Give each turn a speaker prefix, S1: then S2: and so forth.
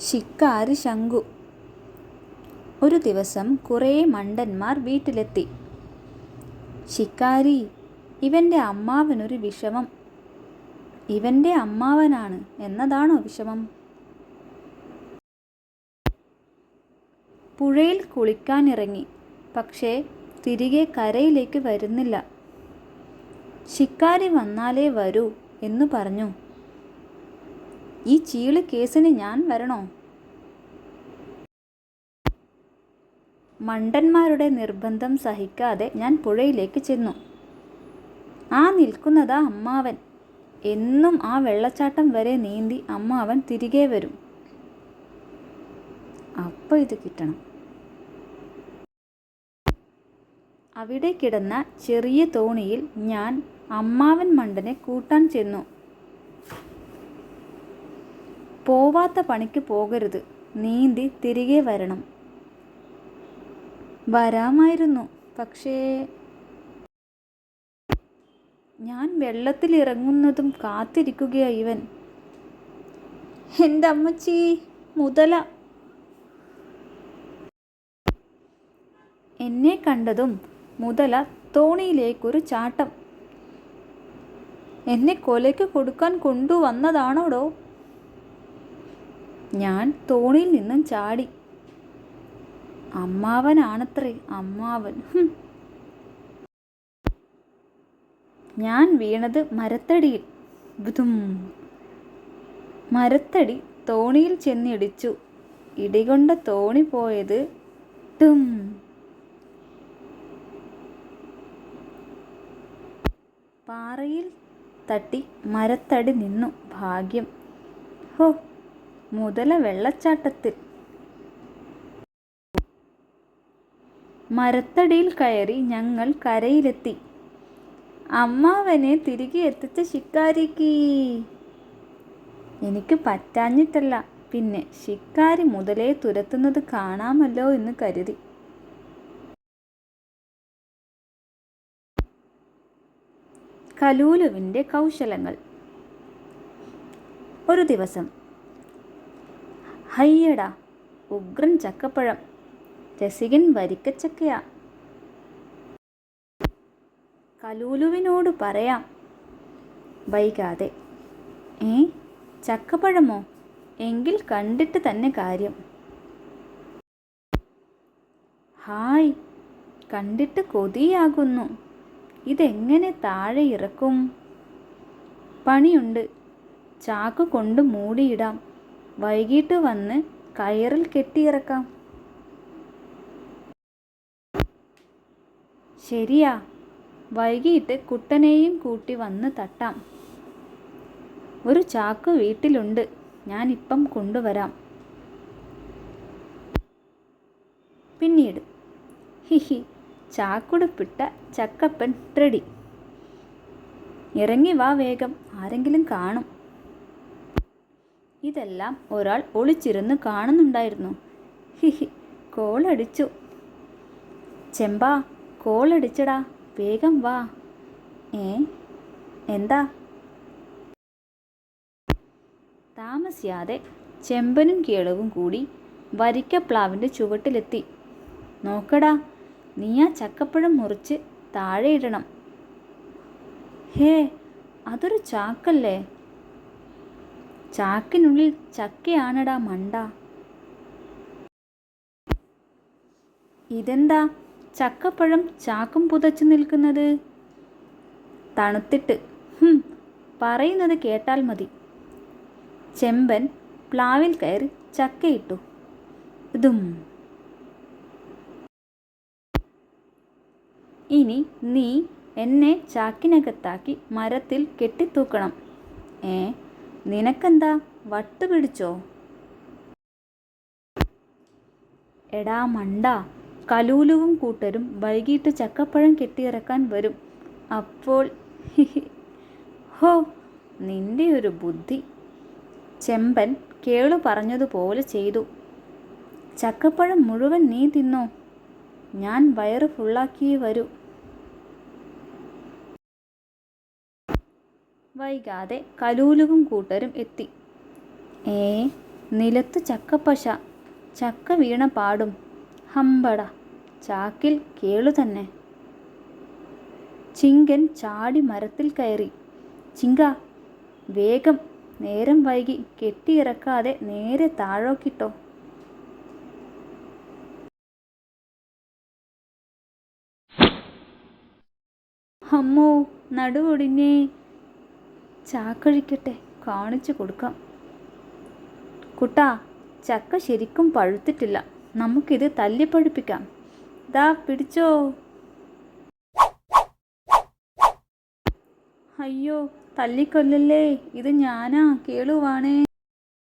S1: ശിക്കാരി ശങ്കു. ഒരു ദിവസം കുറേ മണ്ടന്മാർ വീട്ടിലെത്തി. ശിക്കാരി ഇവന്റെ അമ്മാവനൊരു വിഷമം. ഇവന്റെ അമ്മാവനാണ് എന്നതാണോ വിഷമം? പുഴയിൽ കുളിക്കാനിറങ്ങി. പക്ഷേ തിരികെ കരയിലേക്ക് വരുന്നില്ല. ശിക്കാരി വന്നാലേ വരൂ എന്നു പറഞ്ഞു. ഈ ചീൾ കേസിന് ഞാൻ വരണോ? മണ്ടന്മാരുടെ നിർബന്ധം സഹിക്കാതെ ഞാൻ പുഴയിലേക്ക് ചെന്നു. ആ നിൽക്കുന്നതാ അമ്മാവൻ. എന്നും ആ വെള്ളച്ചാട്ടം വരെ നീന്തി അമ്മാവൻ തിരികെ വരും. അപ്പോൾ ഇത് കിട്ടണം. അവിടെ കിടന്ന ചെറിയ തോണിയിൽ ഞാൻ അമ്മാവൻ മണ്ടനെ കൂട്ടാൻ ചെന്നു. പോവാത്ത പണിക്ക് പോകരുത്. നീന്തി തിരികെ വരണം. വരാമായിരുന്നു. പക്ഷേ ഞാൻ വെള്ളത്തിൽ ഇറങ്ങുന്നതും കാത്തിരിക്കുകയാ ഇവൻ. എന്റെ അമ്മച്ചി മുതല. എന്നെ കണ്ടതും മുതല തോണിയിലേക്കൊരു ചാട്ടം. എന്നെ കൊലയ്ക്ക് കൊടുക്കാൻ കൊണ്ടുവന്നതാണോടോ? ഞാൻ തോണിയിൽ നിന്നും ചാടി. അമ്മാവനാണത്രേ അമ്മാവൻ. ഞാൻ വീണത് മരത്തടിയിൽ. ബുധും. മരത്തടി തോണിയിൽ ചെന്നിടിച്ചു. ഇടികൊണ്ട തോണി പോയത് ടും. പാറയിൽ തട്ടി മരത്തടി നിന്നു ഭാഗ്യം. ഹോ. മുതല വെള്ളച്ചാട്ടത്തിൽ. മരത്തടിയിൽ കയറി ഞങ്ങൾ കരയിലെത്തി. അമ്മാവനെ തിരികെ എത്തിച്ച ശിക്കാരിക്ക്. എനിക്ക് പറ്റാഞ്ഞിട്ടല്ല പിന്നെ ശിക്കാരി മുതലേ തുരത്തുന്നത് കാണാമല്ലോ എന്ന് കരുതി. കലൂലുവിന്റെ കൗശലങ്ങൾ. ഒരു ദിവസം ഹയ്യടാ ഉഗ്രൻ ചക്കപ്പഴം. രസികൻ വരിക്കച്ചക്കയാ. കലൂലുവിനോട് പറയാം. വൈകാതെ ഏ ചക്കപ്പഴമോ? എങ്കിൽ കണ്ടിട്ട് തന്നെ കാര്യം. ഹായ് കണ്ടിട്ട് കൊതിയാകുന്നു. ഇതെങ്ങനെ താഴെ ഇറക്കും? പണിയുണ്ട്. ചാക്ക് കൊണ്ട് മൂടിയിടാം. വൈകിട്ട് വന്ന് കയറിൽ കെട്ടിയിറക്കാം. ശരിയാ വൈകിട്ട് കുട്ടനെയും കൂട്ടി വന്ന് തട്ടാം. ഒരു ചാക്ക് വീട്ടിലുണ്ട് ഞാനിപ്പം കൊണ്ടുവരാം. പിന്നീട് ഹിഹി ചാക്കുടുപ്പിട്ട ചക്കപ്പൻ റെഡി. ഇറങ്ങി വാ വേഗം ആരെങ്കിലും കാണും. ഇതെല്ലാം ഒരാൾ ഒളിച്ചിരുന്ന് കാണുന്നുണ്ടായിരുന്നു. ഹിഹി കോളടിച്ചു. ചെമ്പാ കോളടിച്ചടാ വേഗം വാ. ഏ എന്താ? താമസിയാതെ ചെമ്പനും കേളവും കൂടി വരിക്കപ്ലാവിന്റെ ചുവട്ടിലെത്തി. നോക്കടാ നീ ആ ചക്കപ്പഴം മുറിച്ച് താഴെ ഇടണം. ഹേ അതൊരു ചാക്കല്ലേ? ചാക്കിനുള്ളിൽ ചക്കയാണടാ മണ്ട. ഇതെന്താ? ചക്കപ്പഴം ചാക്കും പുതച്ചു നിൽക്കുന്നത്. തണുത്തിട്ട്. പറയുന്നത് കേട്ടാൽ മതി. ചെമ്പൻ പ്ലാവിൽ കയറി ചക്കയിട്ടു. ഇതും ഇനി നീ എന്നെ ചാക്കിനകത്താക്കി മരത്തിൽ കെട്ടിത്തൂക്കണം. ഏ? നിനക്കെന്താ? വട്ട് പിടിച്ചോ? എടാ മണ്ട കലൂലുവും കൂട്ടരും വൈകിട്ട് ചക്കപ്പഴം കെട്ടിയിറക്കാൻ വരും. അപ്പോൾ ഹോ നിന്റെ ഒരു ബുദ്ധി. ചെമ്പൻ കേളു പറഞ്ഞതുപോലെ ചെയ്തു. ചക്കപ്പഴം മുഴുവൻ നീ തിന്നോ? ഞാൻ വയറ് ഫുള്ളാക്കിയേ വരൂ. വൈകാതെ കലൂലുവും കൂട്ടരും എത്തി. ഏ നിലത്ത് ചക്കപ്പശ. ചക്ക വീണ പാടും. ഹമ്പട. ചാക്കിൽ കേളു തന്നെ. ചിങ്കൻ ചാടി മരത്തിൽ കയറി. ചിങ്ക വേഗം. നേരം വൈകി. കെട്ടിയിറക്കാതെ നേരെ താഴോക്കിട്ടോ. അമ്മോ നടുവൊടിഞ്ഞേ. ചാക്കഴിക്കട്ടെ കാണിച്ചു കൊടുക്കാം. കുട്ടാ ചക്ക ശരിക്കും പഴുത്തിട്ടില്ല. നമുക്കിത് തല്ലിപ്പഴുപ്പിക്കാം. ദാ പിടിച്ചോ. അയ്യോ തല്ലിക്കൊല്ലല്ലേ. ഇത് ഞാനാ കേളുവാണേ.